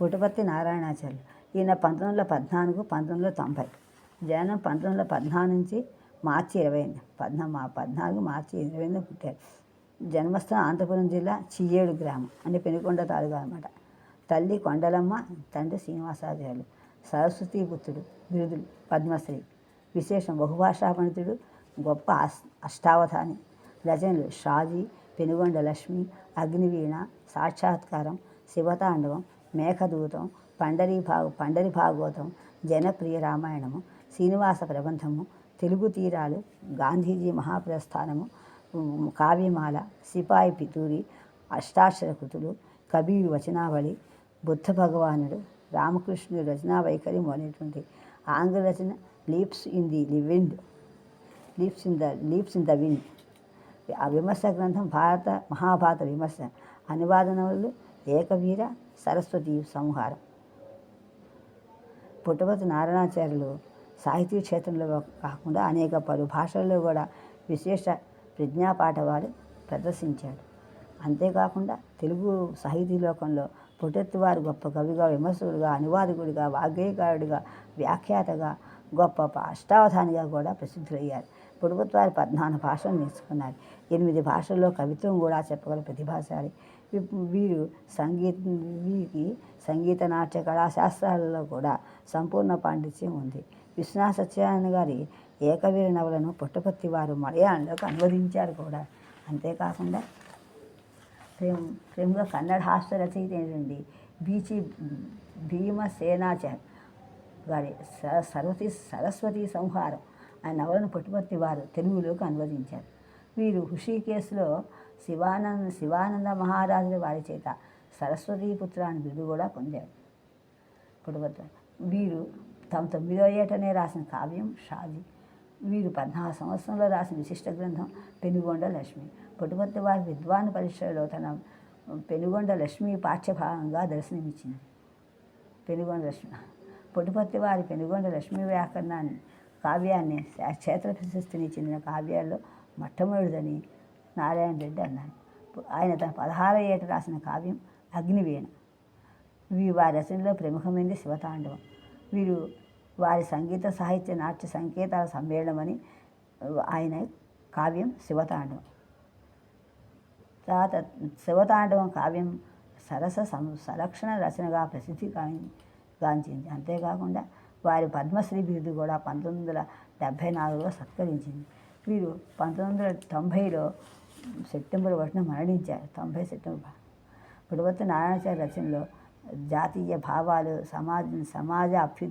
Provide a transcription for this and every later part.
పుట్టపర్తి నారాయణాచార్యులు ఈయన పంతొమ్మిది వందల పద్నాలుగు పంతొమ్మిది వందల తొంభై. జనం పంతొమ్మిది వందల పద్నాలుగు నుంచి మార్చి ఇరవై పద్నా పద్నాలుగు మార్చి ఇరవై పుట్టారు జన్మస్థలం అనంతపురం జిల్లా చియ్యేడు గ్రామం అంటే పెనుకొండ తాలూకా అనమాట తల్లి కొండలమ్మ తండ్రి శ్రీనివాసాచార్యులు. సరస్వతీ పుత్రుడు బిరుదులు పద్మశ్రీ. విశేషం బహుభాషా పండితుడు గొప్ప అస్ అష్టావధాని. రచనలు షాజీ పెనుగొండ లక్ష్మి అగ్నివీణ సాక్షాత్కారం శివతాండవం మేఘదూతం పండరి భాగ పండరి భాగవతం జనప్రియ రామాయణము శ్రీనివాస ప్రబంధము తెలుగు తీరాలు గాంధీజీ మహాప్రస్థానము కావ్యమాల సిపాయి పితూరి అష్టాక్షర కృతులు కవి వచనావళి బుద్ధ భగవానుడు రామకృష్ణుడు రచనా వైఖరి మొదలైనటువంటి ఆంగ్ల రచన leaps in the wind leaps in the leaps in the wind. ఆ విమర్శ గ్రంథం భారత మహాభారత విమర్శ అనువాదనలు ఏకవీర సరస్వతి సంహారం. పుట్టపతి నారాయణాచార్యులు సాహితీ క్షేత్రంలో కాకుండా అనేక పలు భాషల్లో కూడా విశేష ప్రజ్ఞాపాఠవాడు ప్రదర్శించాడు. అంతేకాకుండా తెలుగు సాహితీ లోకంలో పుట్టెత్తి వారు గొప్ప కవిగా విమర్శకుడిగా అనువాదకుడిగా వాగ్గేయకారుడిగా వ్యాఖ్యాతగా గొప్ప అష్టావధానిగా కూడా ప్రసిద్ధులయ్యారు. పుట్టపర్తి వారు పద్నాలుగు భాషలు నేర్చుకున్నారు. ఎనిమిది భాషల్లో కవిత్వం కూడా చెప్పగల ప్రతిభాశాలి. వీరు సంగీత వీరికి సంగీత నాట్య కళాశాస్త్రాలలో కూడా సంపూర్ణ పాండిత్యం ఉంది. విశ్వనాథ సత్యనారాయణ గారి ఏకవీర నవలను పుట్టపర్తి వారు మలయాళంలోకి అనువదించారు కూడా. అంతేకాకుండా ప్రేమ ప్రేమగా కన్నడ హాస్య రచయిత ఏంటండి బీచి భీమసేనాచార్ గారి సరస్వతి సరస్వతి సంహారం ఆ నవలను పుట్టుపర్తి వారు తెలుగులోకి అనువదించారు. వీరు హృషికేశ్లో శివానంద శివానంద మహారాజుల వారి చేత సరస్వతీపుత్ర అని బిరుదు కూడా పొందారు. పుట్టుపర్తి వీరు తమ తొమ్మిదో ఏటనే రాసిన కావ్యం షాజీ. వీరు పద్నాలుగు సంవత్సరంలో రాసిన విశిష్ట గ్రంథం పెనుగొండ లక్ష్మి. పుట్టుపర్తి వారి విద్వాన్ పరిశ్రమలో తన పెనుగొండ లక్ష్మి పాఠ్యభాగంగా దర్శనమిచ్చింది. పెనుగొండ లక్ష్మి. పుట్టుపర్తి వారి పెనుగొండ లక్ష్మీ వ్యాకరణాన్ని కావ్యాన్ని క్షేత్ర ప్రశస్తిని చెందిన కావ్యాల్లో మొట్టమొదటిదని నారాయణ రెడ్డి అన్నారు. ఆయన తన పదహారో ఏట రాసిన కావ్యం అగ్నివీణ. వీ వారి రచనలో ప్రముఖమైనది శివతాండవం. వీరు వారి సంగీత సాహిత్య నాట్య సంకేతాల సమ్మేళనమని ఆయన కావ్యం శివతాండవం. తర్వాత శివతాండవం కావ్యం సరస సం సంరక్షణ రచనగా ప్రసిద్ధి గాం- గాంచింది. అంతేకాకుండా వారి పద్మశ్రీ బిరుదు కూడా పంతొమ్మిది వందల డెబ్భై నాలుగులో సత్కరించింది. వీరు పంతొమ్మిది వందల తొంభైలో సెప్టెంబర్ ఒకటిన మరణించారు. తొంభై సెప్టెంబర్ పుడవత్తి నారాయణాచార్య రచనలో జాతీయ భావాలు సమాజ సమాజ అభ్యు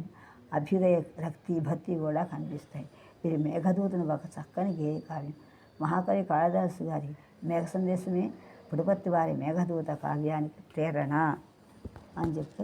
అభ్యుదయ రక్తి భక్తి కూడా కనిపిస్తాయి. వీరి మేఘదూతను ఒక చక్కని గేయ కావ్యం మహాకవి కాళిదాసు గారి మేఘ సందేశమే పుడపత్తి వారి మేఘదూత కావ్యానికి ప్రేరణ అని చెప్తే